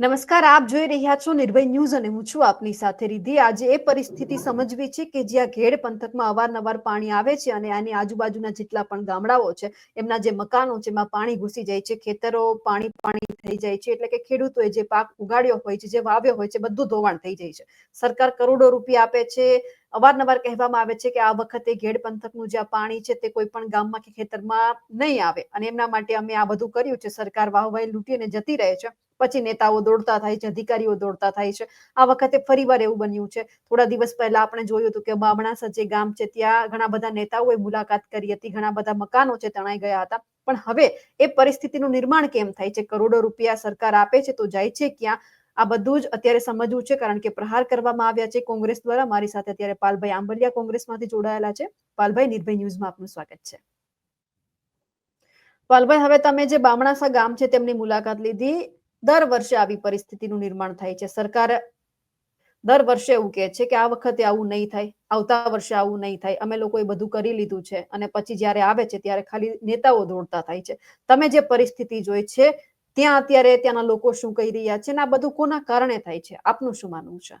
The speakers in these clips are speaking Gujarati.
નમસ્કાર, આપ જોઈ રહ્યા છો નિર્ભય ન્યૂઝ અને હું છું આપની સાથે રીધી આજે એ પરિસ્થિતિ સમજવી છે કે જ્યાં ઘેડ પંથકમાં અવારનવાર પાણી આવે છે અને આની આજુબાજુના જેટલા પણ ગામડાઓ છે, એમના જે મકાનો છે, એમાં પાણી ઘૂસી જાય છે, ખેતરો પાણી પાણી થઈ જાય છે, એટલે કે ખેડૂતોએ જે પાક ઉગાડ્યો હોય છે, જે વાવ્યો હોય છે, બધું ધોવાણ થઈ જાય છે. સરકાર કરોડો રૂપિયા આપે છે. અવારનવાર કહેવામાં આવે છે કે આ વખતે ઘેડ પંથકનું જે આ પાણી છે તે કોઈ પણ ગામમાં કે ખેતરમાં નહીં આવે. અને એમના માટે અમે આ બધું કર્યું છે. સરકાર વાહવાઈ લૂંટીને જતી રહે છે. પછી નેતાઓ દોડતા થાય છે, અધિકારીઓ દોડતા થાય છે. આ વખતે ફરીવાર એવું બન્યું છે. થોડા દિવસ પહેલા આપણે જોયું હતું કે બામણાસા જે ગામ છે, ત્યાં ઘણા બધા નેતાઓએ મુલાકાત કરી હતી, ઘણા બધા મકાનો છે, તણાઈ ગયા હતા. પણ હવે એ પરિસ્થિતિનું નિર્માણ કેમ થાય છે? કરોડો રૂપિયા સરકાર આપે છે તો જાય છે ક્યાં? આ બધું જ અત્યારે સમજવું છે કારણ કે પ્રહાર કરવામાં આવ્યા છે કોંગ્રેસ દ્વારા. મારી સાથે અત્યારે પાલભાઈ આંબલિયા કોંગ્રેસમાંથી જોડાયેલા છે. પાલભાઈ, નિર્ભય ન્યૂઝમાં આપનું સ્વાગત છે. પાલભાઈ, હવે તમે જે બામણાસા ગામ છે, તેમની મુલાકાત લીધી. દર વર્ષે આવી પરિસ્થિતિનું નિર્માણ થાય છે. સરકાર દર વર્ષે એવું કહે છે કે આ વખતે આવું નહીં થાય, આવતા વર્ષે આવું નહીં થાય. અમે લોકોએ બધું કરી લીધું છે અને પછી જ્યારે આવે છે ત્યારે ખાલી નેતાઓ દોડતા થાય છે. તમે જે પરિસ્થિતિ જોઈ છે, ત્યાં અત્યારે ત્યાંના લોકો શું કહી રહ્યા છે ને આ બધું કોના કારણે થાય છે? આપનું શું માનવું છે?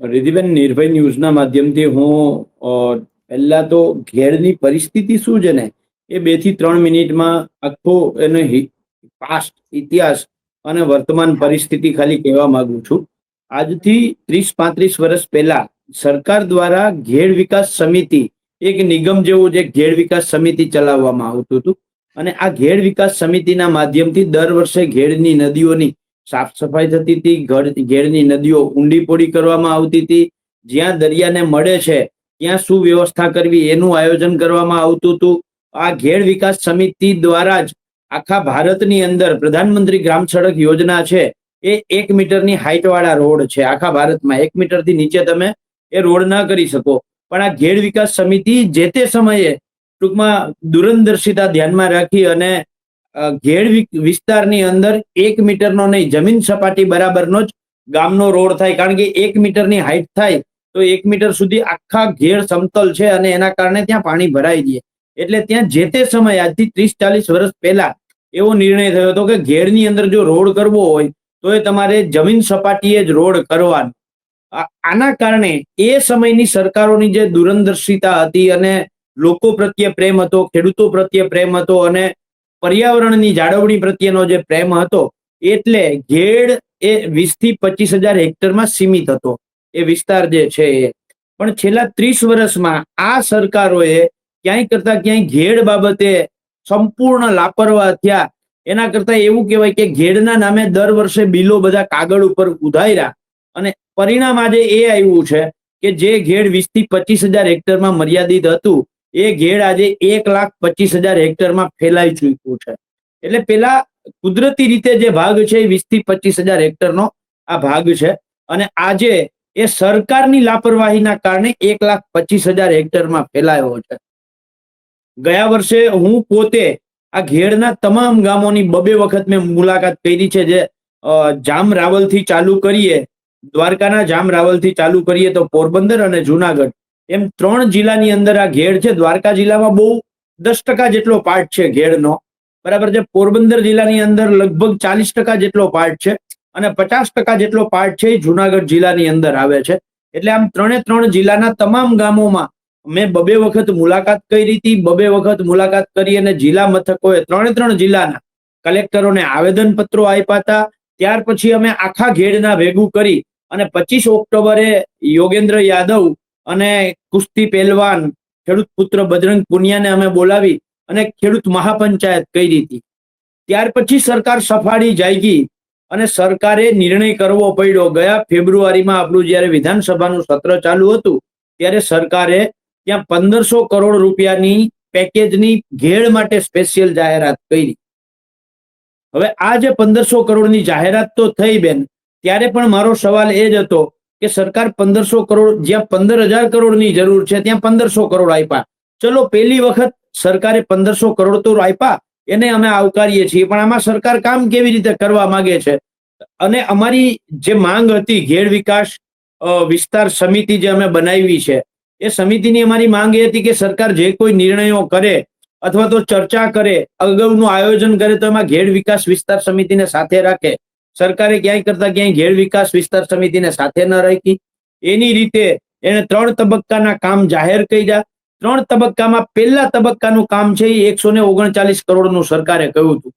રિધિબેન નિર્ભય ન્યૂઝના માધ્યમથી હું પહેલા તો ઘેરની પરિસ્થિતિ શું છે ને, એ બેથી ત્રણ મિનિટમાં આખો એનો પાસ્ટ ઇતિહાસ અને વર્તમાન પરિસ્થિતિ ખાલી કહેવા માંગુ છું. આજથી ત્રીસ પાંત્રીસ વર્ષ પહેલા સરકાર દ્વારા ઘેડ વિકાસ સમિતિ, એક નિગમ જેવું જે ઘેડ વિકાસ સમિતિ ચલાવવામાં આવતું હતું. અને આ ઘેડ વિકાસ સમિતિના માધ્યમથી દર વર્ષે ઘેડની નદીઓની સાફ સફાઈ થતી હતી ઘડ- ઘેડની નદીઓ ઊંડી પોડી કરવામાં આવતી હતી. જ્યાં દરિયાને મળે છે, ત્યાં શું વ્યવસ્થા કરવી એનું આયોજન કરવામાં આવતું હતું. આ ઘેડ વિકાસ સમિતિ દ્વારા જ આખા ભારતની અંદર પ્રધાનમંત્રી ગ્રામ સડક યોજના છે, એ એક મીટરની હાઇટવાળા રોડ છે. આખા ભારતમાં એક મીટરથી નીચે તમે એ રોડ ના કરી શકો. પણ આ ઘેડ વિકાસ સમિતિ જે તે સમયે ટૂંકમાં દૂરંદર્શિતા ધ્યાનમાં રાખી અને ઘેડ વિસ્તારની અંદર એક મીટરનો નહીં, જમીન સપાટી બરાબરનો જ ગામનો રોડ થાય. કારણ કે એક મીટરની હાઇટ થાય તો એક મીટર સુધી આખા ઘેર સમતલ છે અને એના કારણે ત્યાં પાણી ભરાઈ દે એટલે ત્યાં જે તે સમયે આજથી ત્રીસ ચાલીસ વર્ષ પહેલા એવો નિર્ણય થયો હતો કે ઘેડની અંદર જો રોડ કરવો હોય, તો એ તમારે જમીન સપાટીએ જ રોડ કરવાનો. આના કારણે એ સમયની સરકારોની જે દૂરંદર્શિતા હતી અને લોકો પ્રત્યે પ્રેમ હતો, ખેડૂતો પ્રત્યે પ્રેમ હતો અને પર્યાવરણની જાળવણી પ્રત્યેનો જે પ્રેમ હતો, એટલે ઘેડ એ વીસથી પચીસ હજાર હેક્ટરમાં સીમિત હતો. એ વિસ્તાર જે છે એ. પણ છેલ્લા ત્રીસ વર્ષમાં આ સરકારોએ ક્યાંય કરતા ક્યાંય ઘેડ બાબતે સંપૂર્ણ લાપરવાહ થયા. એના કરતા એવું કહેવાય કે ઘેડના નામે દર વર્ષે બિલો બધા કાગળ ઉપર ઉધાર્યા. અને પરિણામ આજે એ આવ્યું છે કે જે ઘેડ વીસથી પચીસ હજાર હેક્ટરમાં મર્યાદિત હતું, એ ઘેડ આજે એક લાખ પચીસ હજાર હેક્ટરમાં ફેલાઈ ચૂક્યું છે. એટલે પેલા કુદરતી રીતે જે ભાગ છે એ વીસથી પચીસ હજાર હેક્ટરનો આ ભાગ છે. અને આજે એ સરકારની લાપરવાહીના કારણે એક લાખ પચીસ હજાર હેક્ટરમાં ફેલાયો છે. ગયા વર્ષે હું પોતે આ ઘેડના તમામ ગામોની બબે વખત મેં મુલાકાત કરી છે જે જામ રાવલથી ચાલુ કરીએ, દ્વારકાના જામ રાવલથી ચાલુ કરીએ તો પોરબંદર અને જુનાગઢ. એમ ત્રણ જિલ્લાની અંદર આ ઘેડ છે. દ્વારકા જિલ્લામાં બહુ દસ ટકા જેટલો પાર્ટ છે ઘેડનો. બરાબર છે? પોરબંદર જિલ્લાની અંદર લગભગ ચાલીસ ટકા જેટલો પાર્ટ છે અને પચાસ ટકા જેટલો પાર્ટ છે એ જુનાગઢ જિલ્લાની અંદર આવે છે. એટલે આમ ત્રણે ત્રણ જિલ્લાના તમામ ગામોમાં મેં બબે વખત મુલાકાત કરી હતી. બબે વખત મુલાકાત કરી અને જિલ્લા મથકોએ ત્રણે ત્રણ જિલ્લાના કલેક્ટરોને આવેદન પત્રો આપ્યા હતા. ત્યાર પછી અમે આખા ઘેડના ભેગું કરી અને પચીસ ઓક્ટોબરે યોગેન્દ્ર યાદવ અને કુસ્તી પહેલવાન, ખેડૂત પુત્ર બજરંગ પુનિયાને અમે બોલાવી અને ખેડૂત મહાપંચાયત કરી હતી. ત્યાર પછી સરકાર સફાળી જાયગી અને સરકારે નિર્ણય કરવો પડ્યો. ગયા ફેબ્રુઆરીમાં આપણું જ્યારે વિધાનસભાનું સત્ર ચાલુ હતું, ત્યારે સરકારે ત્યાં પંદરસો કરોડ રૂપિયાની પેકેજની ઘેડ માટે સ્પેશિયલ જાહેરાત કરી. હવે આ જે પંદરસો કરોડની જાહેરાત તો થઈ બેન, ત્યારે પણ મારો સવાલ એ જ હતો કે સરકાર પંદરસો કરોડ, જ્યાં પંદર હજાર કરોડની જરૂર છે, ત્યાં પંદરસો કરોડ આપ્યા. ચલો પહેલી વખત સરકારે પંદરસો કરોડ તો આપ્યા, એને અમે આવકારીએ છીએ, પણ આમાં સરકાર કામ કેવી રીતે કરવા માંગે છે? અને અમારી જે માંગ હતી ઘેડ વિકાસ વિસ્તાર સમિતિ જે અમે બનાવી છે એ સમિતિની અમારી માંગ એ હતી કે સરકાર જે કોઈ નિર્ણયો કરે અથવા તો ચર્ચા કરે, અગાઉનું આયોજન કરે તો એમાં ઘેડ વિકાસ વિસ્તાર સમિતિને સાથે રાખે. સરકારે ક્યાંય કરતા ક્યાંય ઘેડ વિકાસ વિસ્તાર સમિતિને સાથે ન રાખી. એની રીતે એને ત્રણ તબક્કાના કામ જાહેર કર્યા. ત્રણ તબક્કામાં પહેલા તબક્કાનું કામ છે એ એકસો ને ઓગણચાલીસ કરોડનું સરકારે કહ્યું હતું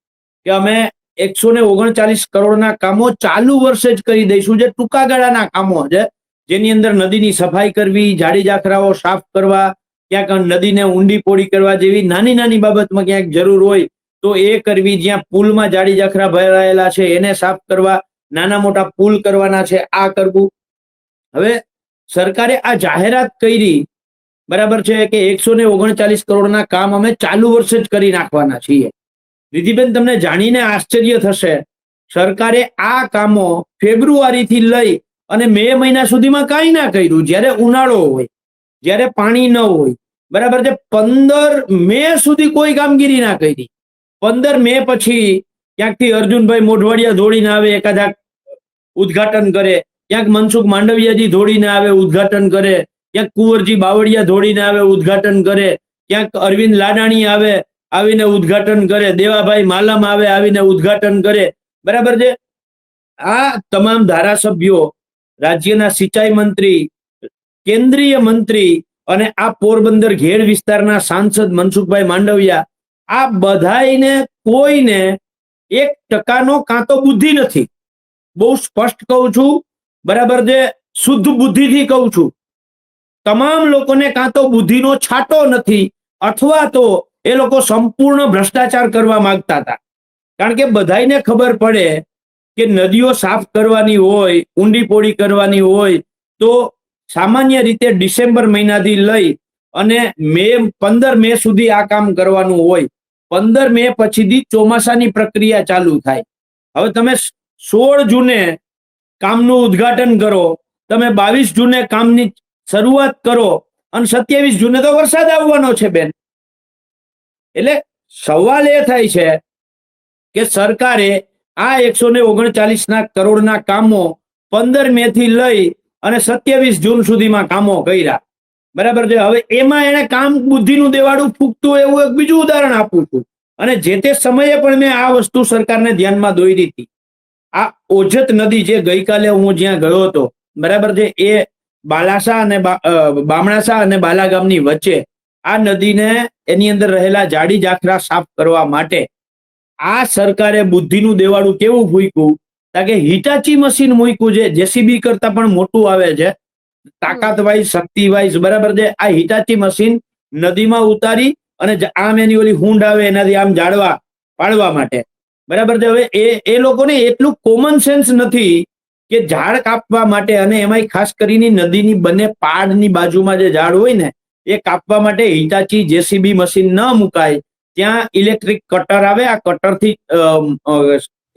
કે અમે એકસો ને ઓગણચાલીસ કરોડના કામો ચાલુ વર્ષે જ કરી દઈશું. જે ટૂંકા ગાળાના કામો છે જેની અંદર નદીની સફાઈ કરવી, જાડી જાખરાઓ સાફ કરવા, ક્યાંક નદીને ઊંડી પોડી કરવા જેવી નાની નાની બાબતમાં ક્યાંક જરૂર હોય, તો એ કરવી જ્યાં પુલમાં જાડી જાખરા ભરાયેલા છે, એને સાફ કરવા, નાના મોટા પુલ કરવાના છે, આ કરવું. હવે સરકારે આ જાહેરાત કરી, બરાબર છે કે એકસો ને ઓગણચાલીસ કરોડના કામ અમે ચાલુ વર્ષે જ કરી નાખવાના છીએ. દીદીબેન તમને જાણીને આશ્ચર્ય થશે, સરકારે આ કામો ફેબ્રુઆરીથી લઈ અને મે મહિના સુધીમાં કાંઈ ના કર્યું. જ્યારે ઉનાળો હોય, જ્યારે પાણી ન હોય, બરાબર છે? પંદર મે સુધી કોઈ કામગીરી ના કરી. પંદર મે પછી ક્યાંકથી અર્જુનભાઈ મોઢવાડિયા દોડીને આવે, એકાદા ઉદ્ઘાટન કરે. ક્યાંક મનસુખ માંડવિયાજી દોડીને આવે, ઉદ્ઘાટન કરે. ક્યાંક કુંવરજી બાવળિયા દોડીને આવે, ઉદ્ઘાટન કરે. ક્યાંક અરવિંદ લાડાણી આવે, આવીને ઉદ્ઘાટન કરે. દેવાભાઈ માલમ આવે, આવીને ઉદ્ઘાટન કરે. બરાબર છે? આ તમામ ધારાસભ્યો રાજ્યના સિંચાઈ મંત્રી, કેન્દ્રીય મંત્રી અને આ પોરબંદર ઘેડ વિસ્તારના સાંસદ મનસુખભાઈ માંડવિયા, આ બધાઈને કોઈને એક ટકાનો કાં તો બુદ્ધિ નથી. બહુ સ્પષ્ટ કહું છું, બરાબર જે શુદ્ધ બુદ્ધિથી કહું છું. તમામ લોકોને કાં તો બુદ્ધિનો છાંટો નથી, અથવા તો એ લોકો સંપૂર્ણ ભ્રષ્ટાચાર કરવા માંગતા હતા. કારણ કે બધાને ખબર પડે કે નદીઓ સાફ કરવાની હોય, ઊંડી પોડી કરવાની હોય, તો સામાન્ય રીતે ડિસેમ્બર મહિનાથી લઈ અને મે, પંદર મે સુધી આ કામ કરવાનું હોય. પંદર મે પછીથી ચોમાસાની પ્રક્રિયા ચાલુ થાય. હવે તમે સોળ જૂને કામનું ઉદ્ઘાટન કરો, તમે બાવીસ જૂને કામની શરૂઆત કરો અને સત્યાવીસ જૂને તો વરસાદ આવવાનો છે બેન. એટલે સવાલ એ થાય છે કે સરકારે આ એકસો ને ઓગણચાલીસ ના કરોડના કામો પંદર મે થી લઈ અને સત્યાવીસ જૂન સુધીમાં કામો કર્યા. બરાબર છે? હવે એમાં એને કામ બુદ્ધિનું દેવાડું ફૂકતું એવું એક બીજું ઉદાહરણ આપું છું. અને જે તે સમયે પણ મેં આ વસ્તુ સરકારને ધ્યાનમાં દોરી હતી આ ઓજત નદી જે ગઈકાલે હું જ્યાં ગયો હતો, બરાબર છે? એ બાલાસા અને બામણાસા અને બાલાગામની વચ્ચે આ નદીને એની અંદર રહેલા જાડી જાખરા સાફ કરવા માટે આ સરકારે બુદ્ધિનું દેવાળું કેવું મૂક્યું? કારણ કે હિટાચી મશીન મૂક્યું છે, જેસીબી કરતા પણ મોટું આવે છે. તાકાત વાઇઝ શક્તિ વાઇઝ બરાબર છે? આ હિટાચી મશીન નદીમાં ઉતારી અને આમ એની ઓલી હુંડ આવે એનાથી આમ જાળવા, પાડવા માટે. બરાબર છે? હવે એ એ લોકોને એટલું કોમન સેન્સ નથી કે ઝાડ કાપવા માટે અને એમાંય ખાસ કરીને નદીની બંને પાડની બાજુમાં જે ઝાડ હોય ને, એ કાપવા માટે હિટાચી જેસીબી મશીન ન મુકાય. ત્યાં ઇલેક્ટ્રિક કટર આવે, આ કટરથી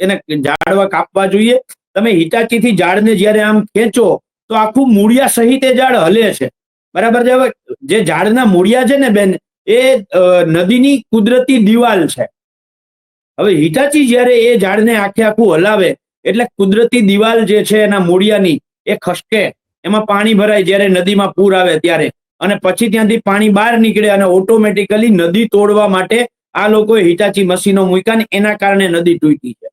એને ઝાડવા કાપવા જોઈએ. તમે હિટાચીથી ઝાડને જ્યારે આમ ખેંચો, તો આખું મૂળિયા સહિત એ ઝાડ હલે છે. બરાબર છે? હવે જે ઝાડના મૂળિયા છે ને બેન, એ નદીની કુદરતી દિવાલ છે. હવે હિટાચી જ્યારે એ ઝાડને આખે આખું હલાવે, એટલે કુદરતી દિવાલ જે છે એના મૂળિયાની, એ ખસકે. એમાં પાણી ભરાય જ્યારે નદીમાં પૂર આવે ત્યારે. અને પછી ત્યાંથી પાણી બહાર નીકળે અને ઓટોમેટિકલી નદી તોડવા માટે આ લોકોએ હિટાચી મશીનો મૂક્યા ને એના કારણે નદી તૂટી છે.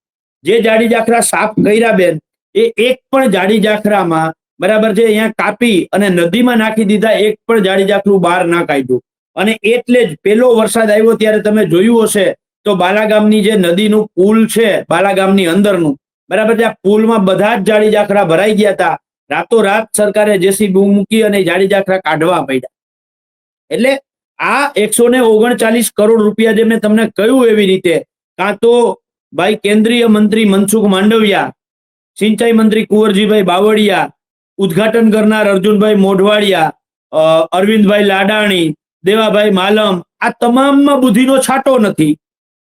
જે જાડી જાખરા સાફ કર્યા બેન, એ એક પણ જાડી જાખરામાં બરાબર છે, અહીંયા કાપી અને નદીમાં નાખી દીધા, એક પણ જાડી જાખરું બહાર ના કાઢ્યું. અને એટલે જ પેલો વરસાદ આવ્યો ત્યારે તમે જોયું હશે તો બાલાગામની જે નદીનું પુલ છે, બાલાગામની અંદરનું, બરાબર છે, આ પુલમાં બધા જ જાડી જાખરા ભરાઈ ગયા હતા. રાતોરાત સરકારે જેસીબી મૂકી અને જાડી જાખરા કાઢવા પડ્યા એટલે આ એકસો ને ઓગણચાલીસ કરોડ રૂપિયા જે મેં તમને કહ્યું એવી રીતે, કાં તો ભાઈ કેન્દ્રીય મંત્રી મનસુખ માંડવિયા, સિંચાઈ મંત્રી કુંવરજીભાઈ બાવળિયા, ઉદઘાટન કરનાર અર્જુનભાઈ મોઢવાડિયા અરવિંદભાઈ લાડાણી, દેવાભાઈ માલમ, આ તમામમાં બુદ્ધિનો છાંટો નથી.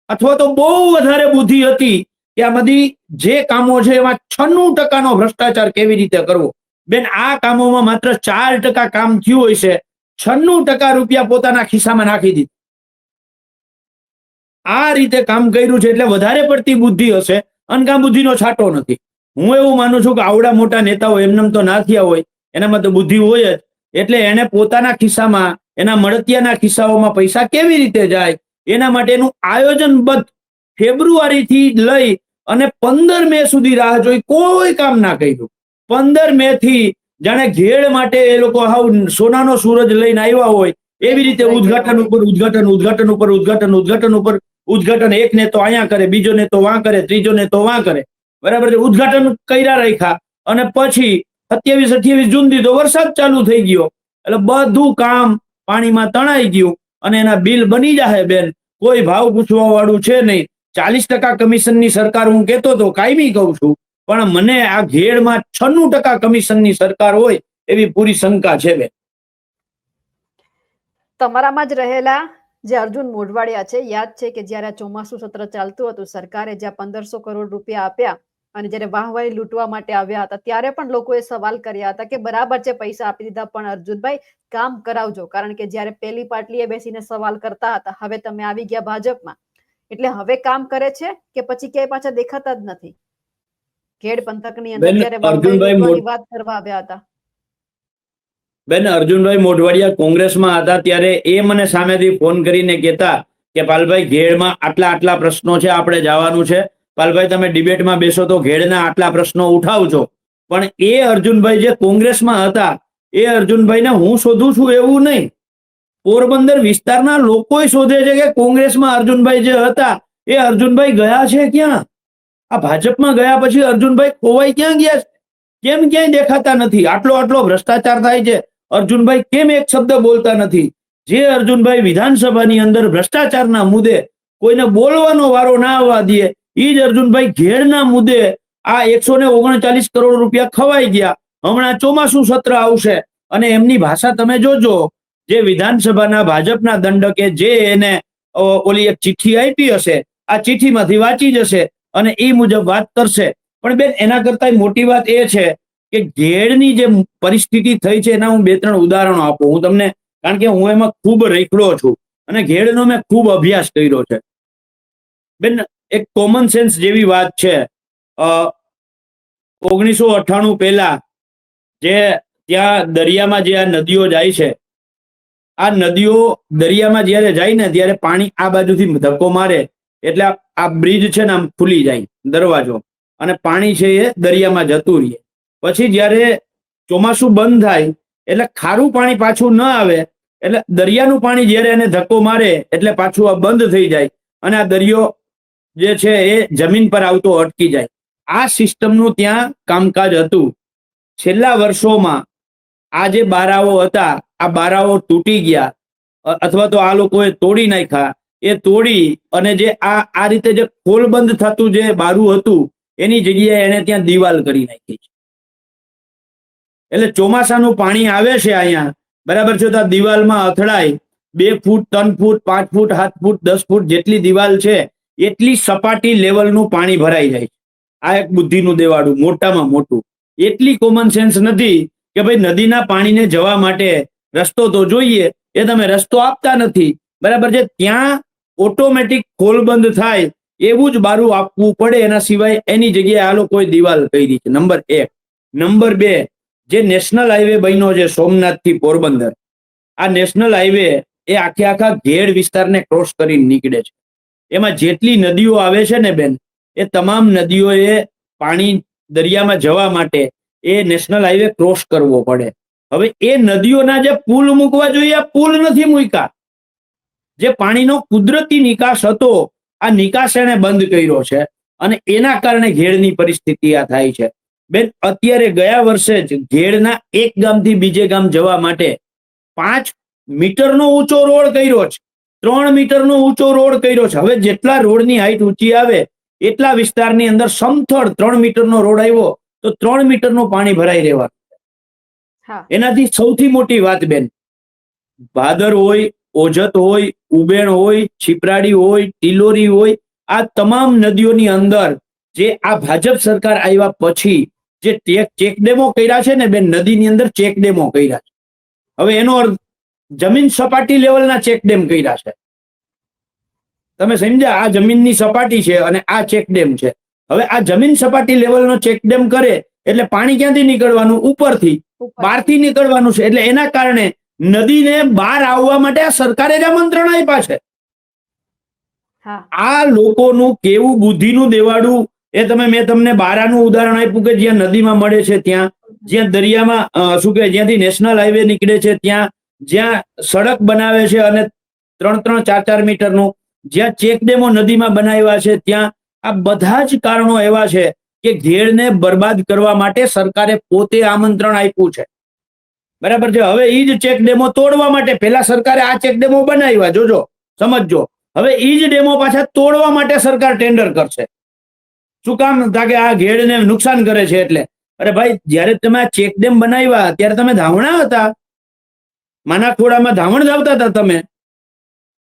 અથવા તો બહુ વધારે બુદ્ધિ હતી કે આ બધી જે કામો છે એમાં છન્નું ટકાનો ભ્રષ્ટાચાર કેવી રીતે કરવો? બેન, આ કામોમાં માત્ર ચાર ટકા કામ થયું હોય છે. છન્નું ટકા રૂપિયા પોતાના ખિસ્સામાં નાખી દીધું. આ રીતે કામ કર્યું છે એટલે વધારે પડતી બુદ્ધિ હશે. અનકા બુદ્ધિનો છાંટો નથી. હું એવું માનું છું કે આવડા મોટા નેતાઓ એમનેમ તો ના થયા હોય. એનામાં તો બુદ્ધિ હોય જ. એટલે એને પોતાના ખિસ્સામાં, એના મળતિયાના ખિસ્સાઓમાં પૈસા કેવી રીતે જાય? એના માટેનું આયોજનબદ્ધ ફેબ્રુઆરી થી લઈ અને પંદર મે સુધી રાહ જોઈ કોઈ કામ ના કર્યું. પંદર મે થી જાણે ઘેડ માટે એ લોકો હાવ સોનાનો સૂરજ લઈને આવ્યા હોય, એવી રીતે ઉદઘાટન ઉપર, ઉદઘાટન ઉદઘાટન ઉપર, ઉદઘાટન ઉદઘાટન ઉપર, ઉદઘાટન એક ને તો અહીંયા કરે બીજો ને તો વાં કરે ત્રીજો ને તો વાં કરે. બરાબર છે? ઉદઘાટન કર્યા રાખ્યા અને પછી સત્યાવીસ, અઠ્યાવીસ જૂન દીધો વરસાદ ચાલુ થઈ ગયો. એટલે બધું કામ પાણીમાં તણાઈ ગયું અને એના બિલ બની જાય બેન. કોઈ ભાવ પૂછવા વાળું છે નહીં. ચાલીસ ટકા કમિશનની સરકાર હું કહેતો હતો કાયમી કહું છું, પણ મને આ ઘેડમાં છન્નું ટકા કમિશનની સરકાર હોય એવી પૂરી શંકા છે બેન. તમારામાં જ રહેલા જે અર્જુન મોઢવાડિયા છે, યાદ છે કે જ્યારે ચોમાસું સત્ર ચાલતું હતું, સરકારે જ્યાં પંદરસો કરોડ રૂપિયા આપ્યા અને જ્યારે વાહવાહી લૂંટવા માટે આવ્યા હતા, ત્યારે પણ લોકોએ સવાલ કર્યા હતા કે બરાબર છે પૈસા આપી દીધા, પણ અર્જુનભાઈ, કામ કરાવજો. કારણ કે જ્યારે પેલી પાટલીએ બેસીને સવાલ કરતા હતા, હવે તમે આવી ગયા ભાજપમાં. એટલે હવે કામ કરે છે કે પછી ક્યાંય પાછા દેખાતા જ નથી. ખેડ પંથકની અંદર જ્યારે વાત કરવા આવ્યા હતા. બેન અર્જુનભાઈ મોઢવાડિયા કોંગ્રેસમાં હતા ત્યારે એ મને સામેથી ફોન કરીને કહેતા કે પાલભાઈ ઘેડમાં આટલા આટલા પ્રશ્નો છે આપણે જવાનું છે. પાલભાઈ તમે ડિબેટમાં બેસો તો ઘેડના આટલા પ્રશ્નો ઉઠાવજો. પણ એ અર્જુનભાઈ જે કોંગ્રેસમાં હતા એ અર્જુનભાઈને હું શોધું છું એવું નહીં. પોરબંદર વિસ્તારના લોકો શોધે છે કે કોંગ્રેસમાં અર્જુનભાઈ જે હતા, એ અર્જુનભાઈ ગયા છે ક્યાં? આ ભાજપમાં ગયા પછી અર્જુનભાઈ ખોવાઈ ક્યાં ગયા છે? કેમ ક્યાંય દેખાતા નથી? આટલો આટલો ભ્રષ્ટાચાર થાય છે. અર્જુનભાઈ કેમ એક શબ્દ બોલતા નથી? જે અર્જુનભાઈ વિધાનસભાની અંદર ભ્રષ્ટાચારના મુદ્દે કોઈને બોલવાનો વારો ના આવવા દે એ જ અર્જુનભાઈ ઘેડના મુદ્દે આ એકસો ને ઓગણચાલીસ કરોડ રૂપિયા ખવાઈ ગયા. હમણાં ચોમાસું સત્ર આવશે અને એમની ભાષા તમે જોજો. જે વિધાનસભાના ભાજપના દંડકે જે એને ઓલી એક ચિઠ્ઠી આપી હશે, આ ચિઠ્ઠીમાંથી વાંચી જશે અને એ મુજબ વાત કરશે. પણ બેન, એના કરતા મોટી વાત એ છે કે ઘેડની જે પરિસ્થિતિ થઈ છે, એના હું બે ત્રણ ઉદાહરણો આપું. હું તમને, કારણ કે હું એમાં ખૂબ રેખડો છું અને ઘેડનો મેં ખૂબ અભ્યાસ કર્યો છે. બેન, એક કોમન સેન્સ જેવી વાત છે. ઓગણીસો અઠ્ઠાણું પહેલા જે ત્યાં દરિયામાં જે આ નદીઓ જાય છે આ નદીઓ દરિયામાં જ્યારે જાય ને ત્યારે પાણી આ બાજુથી ધક્કો મારે એટલે આ- બ્રિજ છે ને આમ ખુલી જાય દરવાજો. અને પાણી છે એ દરિયામાં જતું રહે. પછી જ્યારે ચોમાસું બંધ થાય એટલે ખારું પાણી પાછું ન આવે એટલે દરિયાનું પાણી જ્યારે એને ધક્કો મારે એટલે પાછું આ બંધ થઈ જાય અને આ દરિયો જે છે એ જમીન પર આવતો અટકી જાય. આ સિસ્ટમનું ત્યાં કામકાજ હતું. છેલ્લા વર્ષોમાં આ જે બારાઓ હતા, આ બારાઓ તૂટી ગયા. અથવા તો આ લોકોએ તોડી નાખ્યા. એ તોડી અને જે આ આ રીતે જે ખોલબંધ થતું જે બારું હતું, એની જગ્યાએ એને ત્યાં દિવાલ કરી નાખી છે. એટલે ચોમાસાનું પાણી આવે છે અહીંયા. બરાબર છે, તો આ દિવાલમાં અથડાય. બે ફૂટ, ત્રણ ફૂટ, પાંચ ફૂટ, સાત ફૂટ, દસ ફૂટ જેટલી દિવાલ છે, એટલી સપાટી લેવલનું પાણી ભરાઈ જાય છે. આ એક બુદ્ધિનું દેવાડું, મોટામાં મોટું. એટલી કોમન સેન્સ નથી કે ભાઈ નદીના પાણીને જવા માટે રસ્તો તો જોઈએ, એ તમે રસ્તો આપતા નથી. બરાબર છે? ત્યાં ઓટોમેટિક ખોલબંધ થાય, એવું જ બારું આપવું પડે. એના સિવાય એની જગ્યાએ આ લોકોએ દિવાલ કરી છે. નંબર એક. નંબર બે, જે નેશનલ હાઈવે બન્યો છે સોમનાથથી પોરબંદર, આ નેશનલ હાઈવે એ આખે આખા ઘેડ વિસ્તારને ક્રોસ કરીને નીકળે છે. એમાં જેટલી નદીઓ આવે છે ને બેન, એ તમામ નદીઓએ પાણી દરિયામાં જવા માટે એ નેશનલ હાઈવે ક્રોસ કરવો પડે. હવે એ નદીઓના જે પુલ મૂકવા જોઈએ, આ પુલ નથી મૂક્યા. જે પાણીનો કુદરતી નિકાસ હતો, આ નિકાસ એને બંધ કર્યો છે અને એના કારણે ઘેડની પરિસ્થિતિ આ થાય છે. બેન, અત્યારે ગયા વર્ષે જ ઘેડના એક ગામથી બીજે ગામ જવા માટે પાંચ મીટરનો ઊંચો રોડ કર્યો છે. ત્રણ મીટરનો ઊંચો રોડ કર્યો છે. હવે જેટલા રોડની હાઈટ ઊંચી આવે, એટલા વિસ્તારની અંદર સમથળ ત્રણ મીટરનો રોડ આવ્યો. તો ત્રણ મીટરનું પાણી ભરાઈ રહેવાનું. એનાથી સૌથી મોટી વાત બેન ભાદર હોય ઓજત હોય ઉબેણ હોય છીપરાડી હોય ટિલોરી હોય આ તમામ નદીઓની અંદર જે આ ભાજપ સરકાર આવ્યા પછી જે ચેક ચેક ડેમો કર્યા છે ને બેન નદીની અંદર ચેક ડેમો કર્યા છે. હવે એનો અર્થ જમીન સપાટી લેવલના ચેક ડેમ કર્યા છે. તમે સમજ્યા આ જમીનની સપાટી છે અને આ ચેકડેમ છે. હવે આ જમીન સપાટી લેવલનો ચેક ડેમ કરે એટલે પાણી ક્યાંથી નીકળવાનું? ઉપરથી. ઉપર. બહારથી નીકળવાનું છે. એટલે એના કારણે નદીને બહાર આવવા માટે આ સરકારે જ આમંત્રણ આપ્યા છે. આ લોકોનું કેવું બુદ્ધિનું દેવાડું? એ તમે મેં તમને બારાનું ઉદાહરણ આપ્યું કે જ્યાં નદીમાં મળે છે ત્યાં. જ્યાં દરિયામાં શું કે જ્યાંથી નેશનલ હાઈવે નીકળે છે ત્યાં. જ્યાં સડક બનાવે છે અને ત્રણ ત્રણ ચાર ચાર મીટરનું. જ્યાં ચેકડેમો નદીમાં બનાવ્યા છે ત્યાં. આ બધા જ કારણો એવા છે કે ઘેડને બરબાદ કરવા માટે સરકારે પોતે આમંત્રણ આપ્યું છે. બરાબર છે? હવે એ જ ચેક ડેમો તોડવા માટે પહેલા સરકારે આ ચેક ડેમો બનાવ્યા. જોજો, સમજજો. હવે એ જ ડેમો પાછા તોડવા માટે સરકાર ટેન્ડર કરશે. શું કામ? કે આ ઘેડને નુકસાન કરે છે એટલે. અરે ભાઈ, જ્યારે તમે આ ચેક ડેમ બનાવ્યા, ત્યારે તમે ધાવણા હતા. માના ખોડામાં ધાવણ ધાવતા હતા તમે.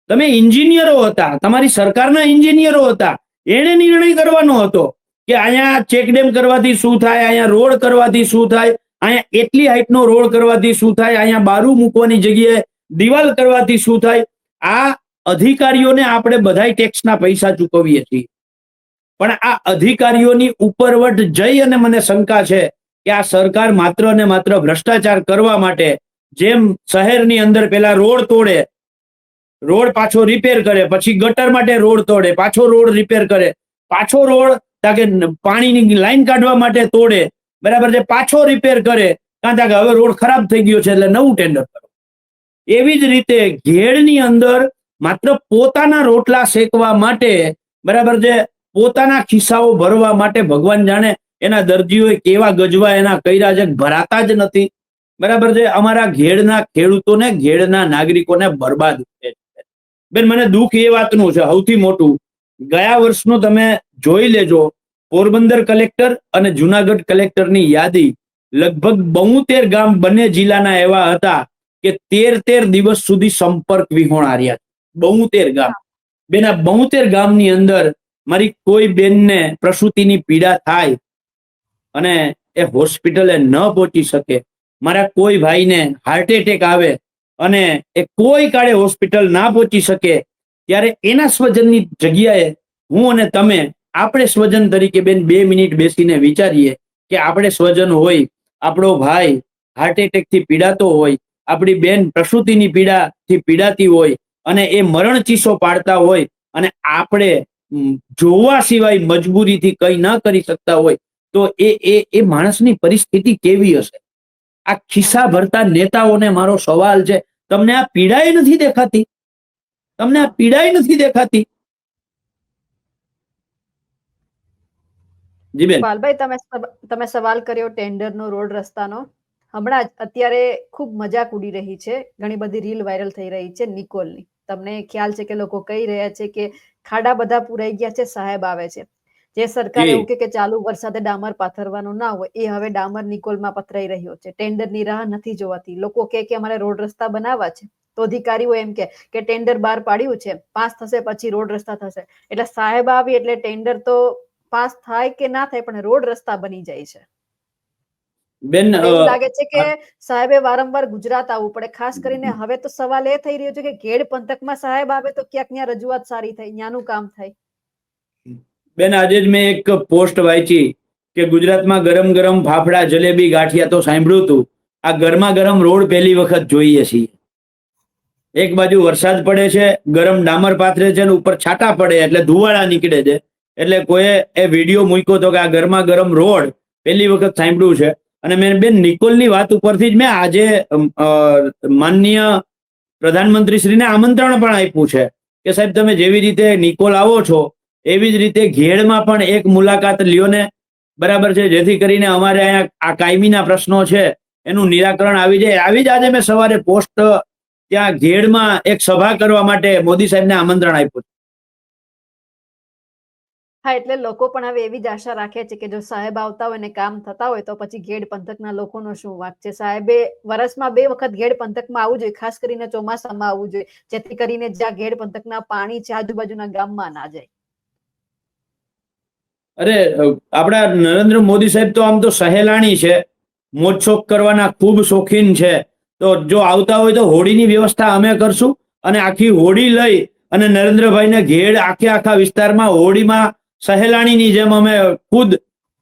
તમે એન્જિનિયરો હતા. તમારી સરકારના એન્જિનિયરો હતા. એને નિર્ણય કરવાનો હતો કે અહીંયા ચેકડેમ કરવાથી શું થાય, અહીંયા રોડ કરવાથી શું થાય, અહીંયા એટલી હાઈટનો રોડ કરવાથી શું થાય, અહીંયા બારું મૂકવાની જગ્યાએ દિવાલ કરવાથી શું થાય, આ અધિકારીઓને આપણે બધાય ટેક્સના પૈસા ચૂકવીએ છીએ. પણ આ અધિકારીઓની ઉપરવટ જઈ અને મને શંકા છે કે આ સરકાર માત્ર ને માત્ર ભ્રષ્ટાચાર કરવા માટે જેમ શહેરની અંદર પેલા રોડ તોડે રોડ પાછો રિપેર કરે, પછી ગટર માટે રોડ તોડે, પાછો રોડ રિપેર કરે. પાછો રોડ તાકે પાણીની લાઈન કાઢવા માટે તોડે, બરાબર છે? પાછો રિપેર કરે કાં કે હવે રોડ ખરાબ થઈ ગયો છે, એટલે નવું ટેન્ડર કરો. એવી જ રીતે ઘેડની અંદર માત્ર પોતાના રોટલા શેકવા માટે, બરાબર છે? પોતાના ખિસ્સાઓ ભરવા માટે ભગવાન જાણે એના દર્દીઓએ કેવા ગજવા એના કર્યા છે, ભરાતા જ નથી. બરાબર છે? અમારા ઘેડના ખેડૂતોને, ઘેડના નાગરિકોને બરબાદ છે બેન, મને દુઃખ એ વાતનું છે, સૌથી મોટું. ગયા વર્ષનું તમે જોઈ લેજો, પોરબંદર કલેક્ટર અને જુનાગઢ કલેક્ટરની યાદી લગભગ બોતેર ગામ બંને જિલ્લાના એવા હતા કે તેર તેર દિવસ સુધી સંપર્ક વિહોણ હાર્યા બોતેર ગામ. બેન, આ બોતેર ગામની અંદર મારી કોઈ બેનને પ્રસૂતિની પીડા થાય અને એ હોસ્પિટલે ન પહોંચી શકે, મારા કોઈ ભાઈને હાર્ટ એટેક આવે અને એ કોઈ કાળે હોસ્પિટલ ના પહોંચી શકે, ત્યારે એના સ્વજનની જગ્યાએ હું અને તમે આપણે સ્વજન તરીકે બેન બે મિનિટ બેસીને વિચારીએ કે આપણે સ્વજન હોય, આપણો ભાઈ હાર્ટ એટેકથી પીડાતો હોય, આપણી બેન પ્રસૂતિની પીડાથી પીડાતી હોય અને એ મરણ ચીસો પાડતા હોય અને આપણે જોવા સિવાય મજબૂરીથી કંઈ ન કરી શકતા હોય, તો એ એ એ માણસની પરિસ્થિતિ કેવી હશે? આ ખિસ્સા ભરતા નેતાઓને મારો સવાલ છે તમને આ પીડાય નથી દેખાતી? તમને આ પીડાય નથી દેખાતી? તમે સવાલ કર્યો ટેન્ડરનો, રોડ રસ્તાનો. હમણાં જ અત્યારે ખૂબ મજાક ઉડી રહી છે. ઘણી બધી રીલ વાયરલ થઈ રહી છે નિકોલની. તમને ખ્યાલ છે કે લોકો કહી રહ્યા છે કે ખાડા બધા પુરાઈ ગયા છે, સાહેબ આવે છે. જે સરકારે એવું કે ચાલુ વરસાદે ડામર પાથરવાનો ના હોય એ હવે ડામર નિકોલમાં પથરાઈ રહ્યો છે. ટેન્ડરની રાહ નથી જોવાતી. લોકો કે કે અમારે રોડ રસ્તા બનાવવા છે. તો અધિકારીઓ એમ કે કે ટેન્ડર બહાર પાડ્યું છે. પાસ થશે પછી રોડ રસ્તા થશે. એટલે સાહેબ આવી એટલે ટેન્ડર તો પાસ થાય કે ના થાય પણ રોડ રસ્તા બની જાય છે. બેન એવું લાગે છે કે સાહેબે વારંવાર ગુજરાત આવવું પડે ખાસ કરીને હવે તો સવાલ એ થઈ રહ્યો છે કે ઘેડ પંથકમાં સાહેબ આવે તો ક્યાંક ત્યાં રજૂઆત સારી થાય ત્યાંનું કામ થાય. બેન, આજે જ મેં એક પોસ્ટ વાંચી કે ગુજરાતમાં ગરમ ગરમ ફાફડા, જલેબી, ગાંઠિયા તો સાંભળ્યું હતું. આ ગરમા ગરમ રોડ પહેલી વખત જોઈએ છીએ. એક બાજુ વરસાદ પડે છે, ગરમ ડામર પાથરે છે અને ઉપર છાટા પડે એટલે ધુવાળા નીકળે છે. એટલે કોઈએ એ વીડિયો મૂક્યો હતો કે આ ગરમા ગરમ રોડ પહેલી વખત સાંભળ્યું છે. અને મેં બેન, નિકોલની વાત ઉપરથી જ મેં આજે માનનીય પ્રધાનમંત્રી શ્રીને આમંત્રણ પણ આપ્યું છે કે સાહેબ, તમે જેવી રીતે નિકોલ આવો છો એવી જ રીતે ઘેડમાં પણ એક મુલાકાત લ્યો ને. બરાબર છે? જેથી કરીને અમારે અહીંયા આ કાયમીના પ્રશ્નો છે, એનું નિરાકરણ આવી જાય. આવી જ આજે મેં સવારે પોસ્ટ ત્યાં ઘેડમાં એક સભા કરવા માટે મોદી સાહેબને આમંત્રણ આપ્યું. હા, એટલે લોકો પણ હવે એવી જ આશા રાખે છે કે જો સાહેબ આવતા હોય ને કામ થતા હોય તો પછી ઘેડ પંથકના લોકોનો શું વાંક છે? સાહેબે વર્ષમાં બે વખત ઘેડ પંથકમાં આવવું જોઈએ, ખાસ કરીને ચોમાસામાં આવવું જોઈએ, જેથી કરીને જ્યાં ઘેડ પંથકના પાણી છે, આજુબાજુના ગામમાં ના જાય. અરે આપણા નરેન્દ્ર મોદી સાહેબ તો આમ તો સહેલાણી છે, મોજશોખ કરવાના ખૂબ શોખીન છે. તો જો આવતા હોય તો હોળીની વ્યવસ્થા અમે કરશું અને આખી હોળી લઈ અને નરેન્દ્રભાઈને ઘેડ આખે આખા વિસ્તારમાં હોળીમાં સહેલાણીની જેમ અમે ખુદ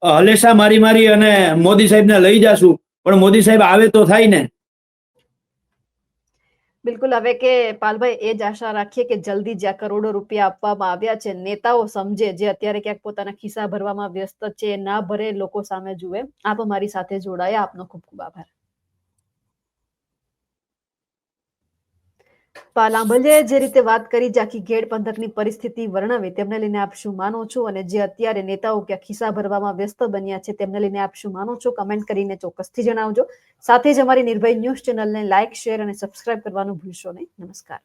હલેસા મારી મારી અને મોદી સાહેબને લઈ જાશું. પણ મોદી સાહેબ આવે તો થાય ને? બિલકુલ, હવે કે પાલભાઈ, એ જ આશા રાખીએ કે જલ્દી જ્યાં કરોડો રૂપિયા આપવામાં આવ્યા છે. નેતાઓ સમજે જે અત્યારે ક્યાંક પોતાના ખિસ્સા ભરવામાં વ્યસ્ત છે, ના ભરે લોકો સામે જુએ. આપ અમારી સાથે જોડાયા. આપનો ખૂબ ખૂબ આભાર. પાલાંભલે જે રીતે વાત કરી જે આખી ઘેડ પંથકની પરિસ્થિતિ વર્ણવી, તેમને લઈને આપ શું માનો છો? અને જે અત્યારે નેતાઓ ક્યાં ખિસ્સા ભરવામાં વ્યસ્ત બન્યા છે, તેમને લઈને આપ શું માનો છો? કમેન્ટ કરીને ચોક્કસથી જણાવજો. સાથે જ અમારી નિર્ભય ન્યૂઝ ચેનલને લાઇક, શેર અને સબસ્ક્રાઇબ કરવાનું ભૂલશો નહીં. નમસ્કાર.